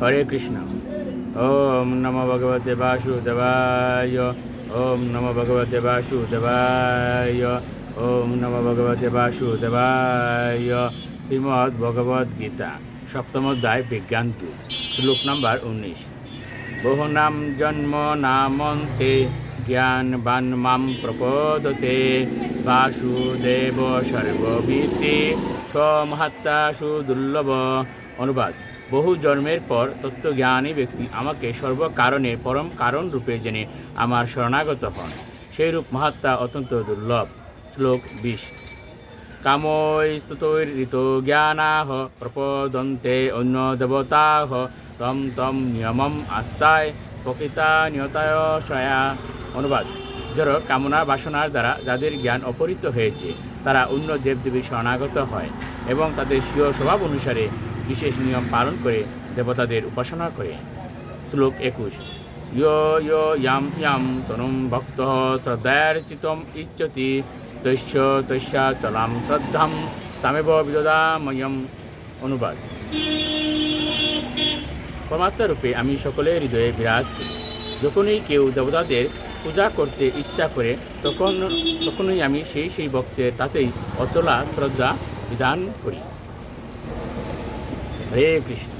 হরে কৃষ্ণ। ওম নম ভগবতে বাসুদেবায়। ওম নম ভগবতে বাসুদেবায়। ওম নম ভগবতে বাসুদেবায়। শ্রীমদ্ ভগবদ গীতা সপ্তম অধ্যায় বিজ্ঞান টু শ্লোক নাম্বার উনিশ। বহু নাম জন্ম নামন্তে, জ্ঞান বান মাম প্রপোদতে। বাসুদেব সর্বভীতি সমহাত্মা সুদুর্লভ। অনুবাদ। বহু জন্মের পর তত্ত্বজ্ঞানী ব্যক্তি আমাকে সর্বকারণের পরম কারণ রূপে জেনে আমার শরণাগত হন। সেই রূপ মহাত্মা অত্যন্ত দুর্লভ। শ্লোক বিশ। কামৈস্তৈরিত জ্ঞানাহ প্রপদন্তে অন্য দেবতাহ তম তম নিয়মম আস্তায় প্রকৃতা নিয়তায় সয়া। অনুবাদ। জড় কামনা বাসনার দ্বারা যাদের জ্ঞান অপহৃত হয়েছে, তারা অন্য দেবদেবীর শরণাগত হয় এবং তাদের স্বীয় স্বভাব অনুসারে বিশেষ নিয়ম পালন করে দেবতাদের উপাসনা করে। শ্লোক একুশ। ইয় ইয়, ইয়াম ইয়াম, তনুম ভক্ত শ্রদ্ধার্চিতম ইচ্ছতি। তৈশ্য তৈশ্যা চলাম শ্রদ্ধাম, তামেব বিদদাময়ম। অনুবাদ। রূপে আমি সকলের হৃদয়ে বিরাজ করি। যখনই কেউ দেবতাদের পূজা করতে ইচ্ছা করে, তখন, তখনই আমি সেই সেই ভক্তের তাতেই অচলা শ্রদ্ধা বিধান করি। হরে কৃষ্ণ